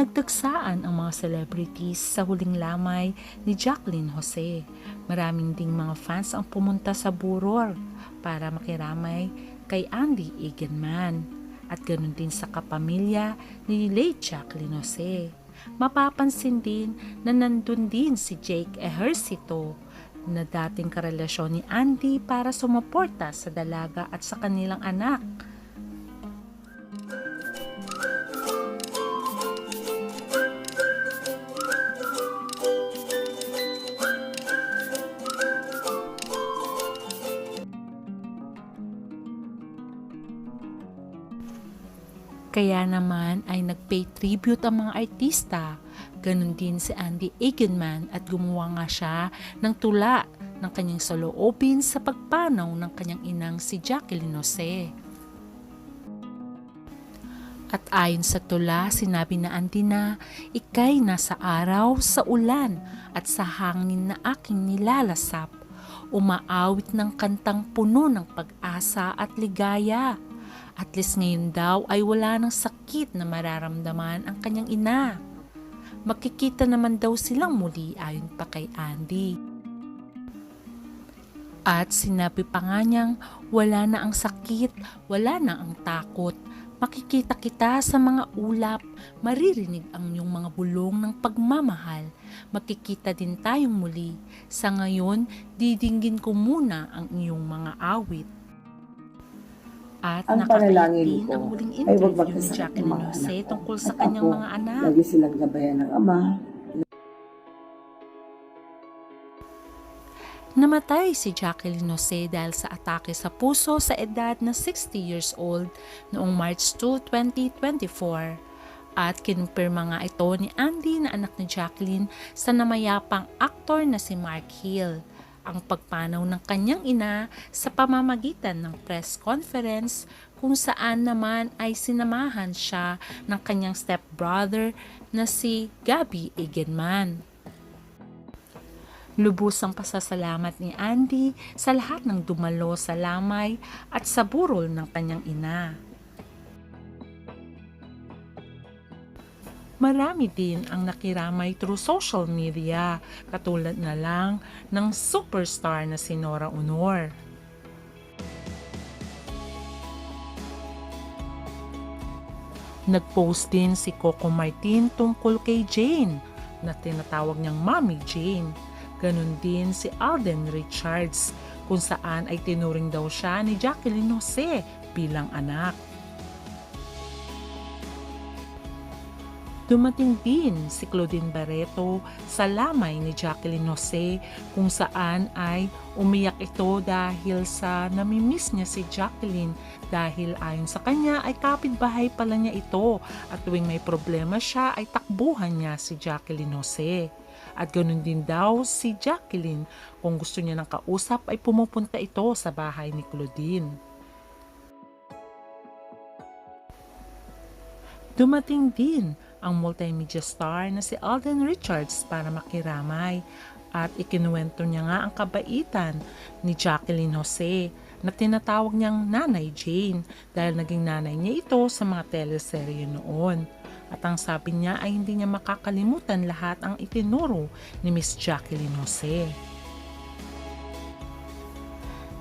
Nagtagsaan ang mga celebrities sa huling lamay ni Jacqueline Jose. Maraming ding mga fans ang pumunta sa Buror para makiramay kay Andy Eganman at ganun din sa kapamilya ni late Jacqueline Jose. Mapapansin din na nandun din si Jake Ejercito na dating karelasyon ni Andy para sumuporta sa dalaga at sa kanilang anak. Kaya naman ay nagpay tribute ang mga artista. Ganon din si Andy Eganman at gumawa nga siya ng tula ng kanyang soloobin sa pagpanaw ng kanyang inang si Jacqueline Jose. At ayon sa tula, sinabi na Andy na, ikay nasa araw, sa ulan, at sa hangin na aking nilalasap. Umaawit ng kantang puno ng pag-asa at ligaya. At least ngayon daw ay wala ng sakit na mararamdaman ang kanyang ina. Magkikita naman daw silang muli ayon pa kay Andy. At sinabi pa nga niyang wala na ang sakit, wala na ang takot. Makikita kita sa mga ulap, maririnig ang iyong mga bulong ng pagmamahal. Makikita din tayong muli. Sa ngayon, didinggin ko muna ang iyong mga awit. At Ang panalangin ko ang ay huwag magkasakit ng mga Jose anak ko. tungkol sa At kanyang ako, mga anak. Lagi silang gabayan ng ama. Namatay si Jacqueline Jose dahil sa atake sa puso sa edad na 60 years old noong March 2, 2024. At kinumpirma nga ito ni Andy na anak ni Jacqueline sa namayapang aktor na si Mark Hill. Ang pagpanaw ng kanyang ina sa pamamagitan ng press conference kung saan naman ay sinamahan siya ng kanyang stepbrother na si Gabby Eganman. Lubusang pasasalamat ni Andy sa lahat ng dumalo sa lamay at sa burol ng kanyang ina. Marami din ang nakiramay through social media, katulad na lang ng superstar na si Nora Honor. Nagpost din si Coco Martin tungkol kay Jane na tinatawag niyang Mommy Jane. Ganon din si Alden Richards kung saan ay tinuring daw siya ni Jacqueline Jose bilang anak. Dumating din si Claudine Barreto sa lamay ni Jacqueline Jose kung saan ay umiyak ito dahil sa namimiss niya si Jacqueline dahil ayon sa kanya ay kapitbahay pala niya ito at tuwing may problema siya ay takbuhan niya si Jacqueline Jose. At ganoon din daw si Jacqueline kung gusto niya ng kausap ay pumupunta ito sa bahay ni Claudine. Dumating din ang multimedia star na si Alden Richards para makiramay at ikinuwento niya nga ang kabaitan ni Jacqueline Jose na tinatawag niyang Nanay Jane dahil naging nanay niya ito sa mga teleserye noon. At ang sabi niya ay hindi niya makakalimutan lahat ang itinuro ni Miss Jacqueline Jose.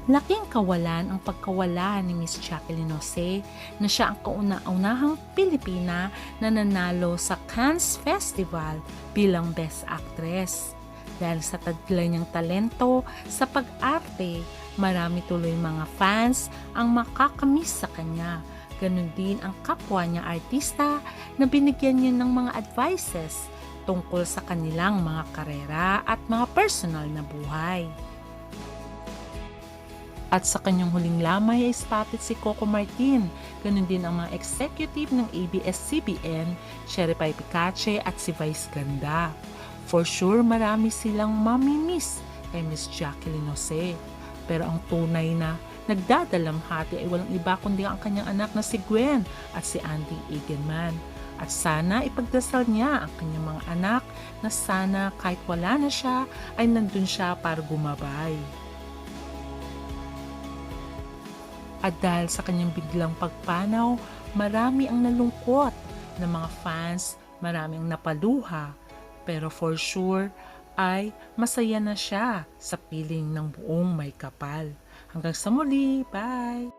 Laking kawalan ang pagkawala ni Miss Jacqueline Jose na siya ang kauna-unahang Pilipina na nanalo sa Cannes Festival bilang Best Actress. Dahil sa taglay niyang talento sa pag-arte, marami tuloy mga fans ang makakamiss sa kanya. Ganon din ang kapwa niya artista na binigyan niya ng mga advices tungkol sa kanilang mga karera at mga personal na buhay. At sa kanyang huling lamay ay spotted si Coco Martin. Ganon din ang mga executive ng ABS-CBN, Sherry Pai Picache at si Vice Ganda. For sure, marami silang mamimiss kay Miss Jacqueline Jose. Pero ang tunay na nagdadalamhati ay walang iba kundi ang kanyang anak na si Gwen at si Andy Eganman. At sana ipagdasal niya ang kanyang mga anak na sana kahit wala na siya ay nandun siya para gumabay. At dahil sa kanyang biglang pagpanaw, marami ang nalungkot na mga fans maraming napaluha, pero for sure ay masaya na siya sa piling ng buong may kapal. Hanggang sa muli, bye!